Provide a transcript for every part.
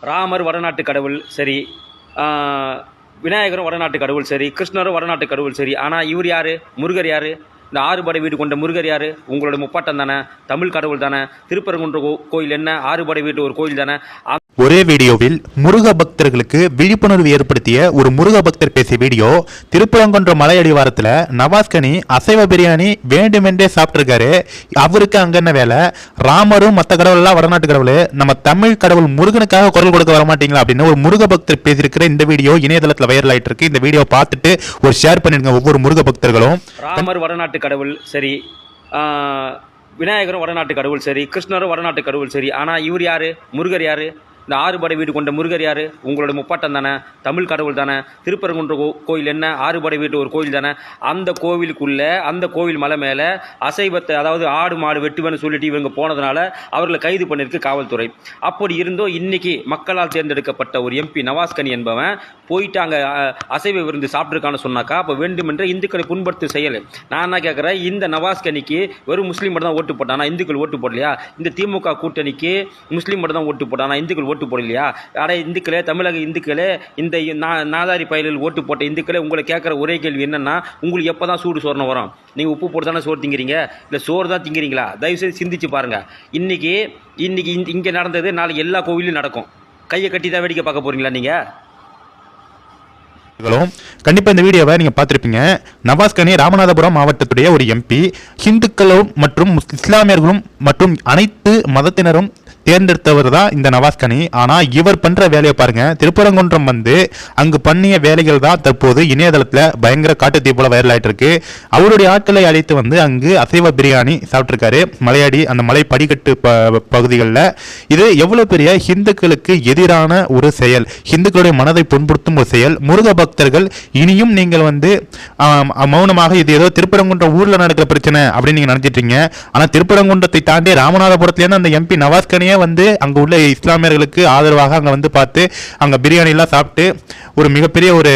ராமர் வடநாட்டு கடவுள் சரி. விநாயகரும் வடநாட்டு கடவுள் சரி. கிருஷ்ணரும் வடநாட்டு கடவுள் சரி. ஆனால் இவர் யார்? முருகர் யார்? இந்த ஆறுபடை வீடு கொண்ட முருகர் யார்? உங்களோட முப்பாட்டம் தானே? தமிழ் கடவுள் தானே? திருப்பரங்குன்ற கோயில் என்ன? ஆறுபடை வீட்டு ஒரு கோயில் தானே? ஒரே வீடியோவில் முருக பக்தர்களுக்கு விழிப்புணர்வு ஏற்படுத்திய ஒரு முருக பக்தர் பேசிய வீடியோ திருப்பரங்குன்ற மலையடிவாரத்தில் நவாஸ்கனி அசைவ பிரியாணி வேண்டுமென்றே சாப்பிட்ருக்காரு அவருக்கு அங்க என்ன வேலை? ராமரும் மற்ற கடவுள்லாம் வடநாட்டு கடவுள். நம்ம தமிழ் கடவுள் முருகனுக்காக குரல் கொடுக்க வர மாட்டீங்களா அப்படின்னு ஒரு முருக பக்தர் பேசியிருக்கிற இந்த வீடியோ இணையதளத்தில் வைரல் ஆயிட்டு இருக்கு இந்த வீடியோ பார்த்துட்டு ஒரு ஷேர் பண்ணிருங்க ஒவ்வொரு முருக பக்தர்களும். ராமர் வடநாட்டு கடவுள் சரி. விநாயகரும் வடநாட்டு கடவுள் சரி. கிருஷ்ணரும் வடநாட்டு கடவுள் சரி. ஆனால் இவர் யார்? முருகர் யார்? இந்த ஆறுபடை வீடு கொண்ட முருகர் யார்? உங்களோட முப்பாட்டம் தானே? தமிழ் கடவுள் தானே? திருப்பரங்குன்ற கோ- கோயில் என்ன? ஆறுபடை வீட்டு ஒரு கோயில் தானே? அந்த கோவிலுக்குள்ளே அந்த கோவில் மலை மேலே அசைவத்தை அதாவது ஆடு மாடு வெட்டுவேன்னு சொல்லிட்டு இவங்க போனதுனால அவர்களை கைது பண்ணியிருக்கு காவல்துறை. அப்படி இருந்தோ இன்றைக்கி மக்களால் தேர்ந்தெடுக்கப்பட்ட ஒரு எம்பி நவாஸ்கனி என்பவன் போயிட்டு அங்கே அசைவ விருந்து சாப்பிட்ருக்கான்னு சொன்னாக்கா அப்போ வேண்டுமென்ற இந்துக்களை புண்படுத்தும் செயல் நான் என்ன கேட்குறேன் இந்த நவாஸ்கனிக்கு வெறும் முஸ்லீம் மட்டும் தான் ஓட்டு போட்டானா. இந்துக்கள் ஓட்டு போடலையா? இந்த திமுக கூட்டணிக்கு முஸ்லீம் மட்டும் தான் ஓட்டு போட்டானா. இந்துக்கள் ஓட்டு போடலையா ஆனால் இந்துக்களே தமிழக இந்துக்களே இந்த நாதாரி பயலில் ஓட்டு போட்ட இந்துக்களே உங்களை கேட்குற ஒரே கேள்வி என்னென்னா உங்களுக்கு எப்போ தான் சூடு சோறணும் வரும்? நீங்கள் உப்பு போட்டு தானே சோறு திங்கிறீங்க? இல்லை சோறு தான் திங்கிறீங்களா? தயவுசெய்து சிந்திச்சு பாருங்கள் இன்றைக்கி இன்றைக்கி இன்னைக்கு இங்கே நடந்தது நாளைக்கு எல்லா கோவிலும் நடக்கும். கையை கட்டி தான் வேடிக்கை பார்க்க போகிறீங்களா நீங்கள் கண்டிப்பாக இந்த வீடியோவை நீங்கள் பார்த்துருப்பீங்க. நவாஸ்கனி ராமநாதபுரம் மாவட்டத்துடைய ஒரு எம்பி ஹிந்துக்களும் மற்றும் முஸ்- இஸ்லாமியர்களும் மற்றும் அனைத்து மதத்தினரும் தேர்ந்தெடுத்தவர் தான் இந்த நவாஸ்கனி. ஆனால் இவர் பண்ணுற வேலையை பாருங்க. திருப்பரங்குன்றம் வந்து அங்கு பண்ணிய வேலைகள் தான் தற்போது இணையதளத்தில் பயங்கர காட்டுத்தீ போல வைரல் ஆகிட்டு இருக்கு அவருடைய ஆட்களை அழைத்து வந்து அங்கு அசைவ பிரியாணி சாப்பிட்ருக்காரு மலையாடி அந்த மலை படிக்கட்டு ப பகுதிகளில். இது எவ்வளோ பெரிய ஹிந்துக்களுக்கு எதிரான ஒரு செயல். ஹிந்துக்களுடைய மனதை புண்படுத்தும் ஒரு செயல். முருக பக்தர்கள் இனியும் நீங்கள் வந்து மௌனமாக இது ஏதோ திருப்பரங்குன்ற ஊரில் நடக்கிற பிரச்சனை அப்படின்னு நீங்கள் நினைச்சிட்டு ஆனால் திருப்பரங்குன்றத்தை தாண்டி ராமநாதபுரத்துலேருந்து அந்த எம்பி நவாஸ்கனியே வந்து அங்கே உள்ள இஸ்லாமியர்களுக்கு ஆதரவாக அங்க வந்து பார்த்து அங்க பிரியாணிலாம் சாப்பிட்டு ஒரு மிகப்பெரிய ஒரு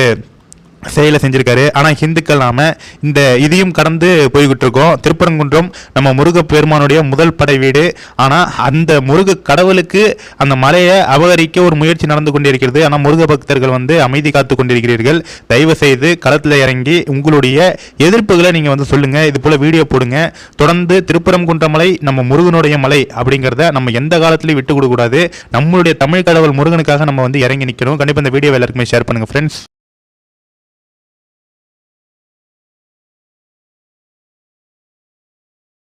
செயலை செஞ்சுருக்காரு. ஆனால் ஹிந்துக்கள் நாம் இந்த இதையும் கடந்து போய்கிட்டு இருக்கோம் திருப்பரங்குன்றம் நம்ம முருக பெருமானுடைய முதல் படை வீடு. ஆனால் அந்த முருக கடவுளுக்கு அந்த மலையை அபகரிக்க ஒரு முயற்சி நடந்து கொண்டிருக்கிறது. ஆனால் முருக பக்தர்கள் வந்து அமைதி காத்து கொண்டிருக்கிறீர்கள். தயவு செய்து களத்தில் இறங்கி உங்களுடைய எதிர்ப்புகளை நீங்கள் வந்து சொல்லுங்கள் இது போல் வீடியோ போடுங்க. தொடர்ந்து திருப்பரங்குன்ற மலை நம்ம முருகனுடைய மலை அப்படிங்கிறத நம்ம எந்த காலத்திலையும் விட்டு கொடுக்கூடாது நம்மளுடைய தமிழ் கடவுள் முருகனுக்காக நம்ம வந்து இறங்கி நிற்கிறோம் கண்டிப்பாக இந்த வீடியோ எல்லாருக்குமே ஷேர் பண்ணுங்கள் ஃப்ரெண்ட்ஸ்